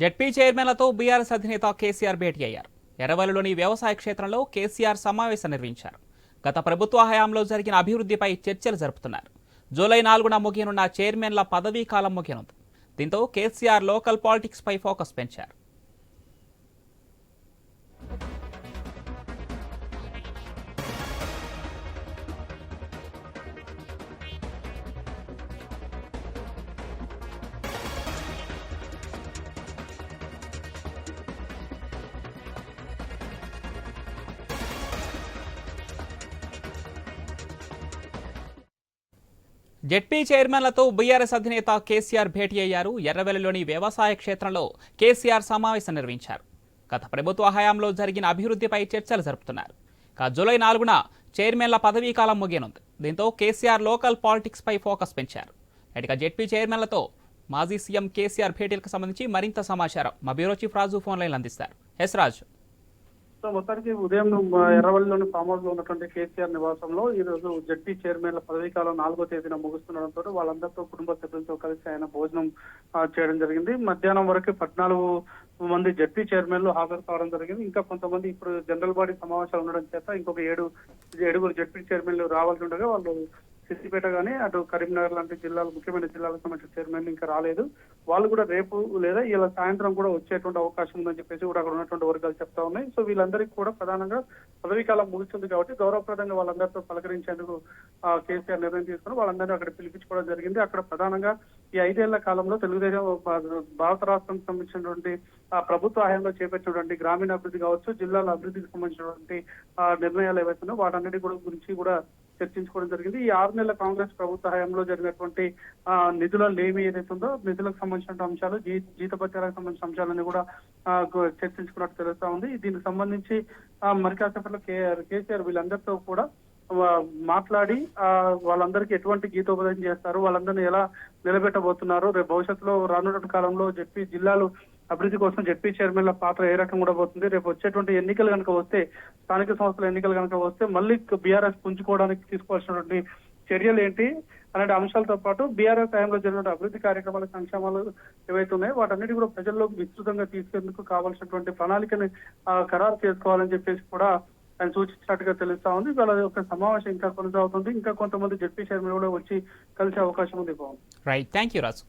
ZP చైర్మన్లతో BRS అధినేత కేసీఆర్ భేటీ అయ్యారు. ఎర్రవల్లిలోని వ్యవసాయ క్షేత్రంలో కేసీఆర్ సమావేశం నిర్వహించారు. గత ప్రభుత్వ హయాంలో జరిగిన అభివృద్ధిపై చర్చలు జరుపుతున్నారు. జూలై నాలుగున ముగియనున్న చైర్మన్ల పదవీ కాలం ముగియనుంది. దీంతో కేసీఆర్ లోకల్ పాలిటిక్స్ పై ఫోకస్ పెంచారు. జెడ్పీ చైర్మన్లతో బీఆర్ఎస్ అధినేత కేసీఆర్ భేటీ అయ్యారు. ఎర్రవెల్లిలోని వ్యవసాయ క్షేత్రంలో కేసీఆర్ సమావేశం నిర్వహించారు. గత ప్రభుత్వ హయాంలో జరిగిన అభివృద్ధిపై చర్చలు జరుపుతున్నారు. ఇక జూలై నాలుగున చైర్మన్ల పదవీ కాలం ముగియనుంది. దీంతో కేసీఆర్ లోకల్ పాలిటిక్స్ పై ఫోకస్ పెంచారు. ఇక జెడ్పీ చైర్మన్లతో మాజీ సీఎం కేసీఆర్ భేటీలకు సంబంధించి మరింత సమాచారం మా బ్యూరో చీఫ్ రాజు ఫోన్ లైన్లు అందిస్తారు. ఎస్ రాజు. సో మొత్తానికి ఉదయం ఎర్రవల్లిలోని ఫామ్ హౌస్లో ఉన్నటువంటి కేసీఆర్ నివాసంలో ఈ రోజు జడ్పీ చైర్మన్ల పదవీ కాలం నాలుగో తేదీన ముగుస్తుండడంతో వాళ్ళందరితో కుటుంబ సభ్యులతో కలిసి ఆయన భోజనం చేయడం జరిగింది. మధ్యాహ్నం వరకు పద్నాలుగు మంది జడ్పీ చైర్మన్లు హాజరు కావడం జరిగింది. ఇంకా కొంతమంది ఇప్పుడు జనరల్ బాడీ సమావేశాలు ఉండడం చేత ఇంకొక ఏడు ఏడుగురు జడ్పీ చైర్మన్లు రావాల్సి ఉండగా వాళ్ళు సిద్దిపేట గానీ అటు కరీంనగర్ లాంటి జిల్లాలు ముఖ్యమైన జిల్లాలకు సంబంధించిన చైర్మన్ ఇంకా రాలేదు. వాళ్ళు కూడా రేపు లేదా ఇలా సాయంత్రం కూడా వచ్చేటువంటి అవకాశం ఉందని చెప్పేసి కూడా అక్కడ ఉన్నటువంటి వర్గాలు చెప్తా ఉన్నాయి. సో వీళ్ళందరికీ కూడా ప్రధానంగా పదవీ కాలం ముగుస్తుంది కాబట్టి గౌరవప్రదంగా వాళ్ళందరితో పలకరించేందుకు ఆ, కేసీఆర్ నిర్ణయం తీసుకుని వాళ్ళందరినీ అక్కడ పిలిపించుకోవడం జరిగింది. అక్కడ ప్రధానంగా ఈ ఐదేళ్ళ కాలంలో తెలుగుదేశం భారత రాష్ట్రానికి సంబంధించినటువంటి ఆ, ప్రభుత్వ హయాంలో చేపట్టినటువంటి గ్రామీణ అభివృద్ధి కావచ్చు జిల్లాల అభివృద్ధికి సంబంధించినటువంటి ఆ, నిర్ణయాలు ఏవైతున్నాయో వాటన్నిటి కూడా గురించి కూడా చర్చించుకోవడం జరిగింది. ఈ ఆరు నెలల కాంగ్రెస్ ప్రభుత్వ హయాంలో జరిగినటువంటి ఆ, నిధుల లేమి ఏదైతే ఉందో నిధులకు సంబంధించిన అంశాలు జీ- జీతభత్యాలకు సంబంధించిన అంశాలన్నీ కూడా చర్చించుకున్నట్టు తెలుస్తా ఉంది. దీనికి సంబంధించి ఆ, మరి కాసేపట్లో కేసీఆర్ వీళ్ళందరితో కూడా మాట్లాడి వాళ్ళందరికీ ఎటువంటి గీతోపదేశం చేస్తారు? వాళ్ళందరినీ ఎలా నిలబెట్టబోతున్నారు? రేపు భవిష్యత్తులో రానున్న కాలంలో చెప్పి జిల్లాలు అభివృద్ధి కోసం జడ్పీ చైర్మన్ల పాత్ర ఏ రకంగా కూడా పోతుంది రేపు వచ్చేటువంటి ఎన్నికలు కనుక వస్తే స్థానిక సంస్థల ఎన్నికలు కనుక వస్తే మళ్ళీ బీఆర్ఎస్ పుంజుకోవడానికి తీసుకోవాల్సినటువంటి చర్యలు ఏంటి? అలాంటి అంశాలతో పాటు బీఆర్ఎస్ హయాంలో జరిగిన అభివృద్ధి కార్యక్రమాల సంక్షేమాలు ఏవైతే ఉన్నాయో వాటన్నిటి కూడా ప్రజల్లోకి విస్తృతంగా తీసుకెందుకు కావాల్సినటువంటి ప్రణాళికని ఖరారు చేసుకోవాలని చెప్పేసి కూడా ఆయన సూచించినట్టుగా తెలుస్తా ఉంది. వాళ్ళ యొక్క సమావేశం ఇంకా కొనసాగుతుంది. ఇంకా కొంతమంది జడ్పీ చైర్మన్ కూడా వచ్చి కలిసే అవకాశం ఉంది బాగుంది రైట్ థ్యాంక్ యూ రాజు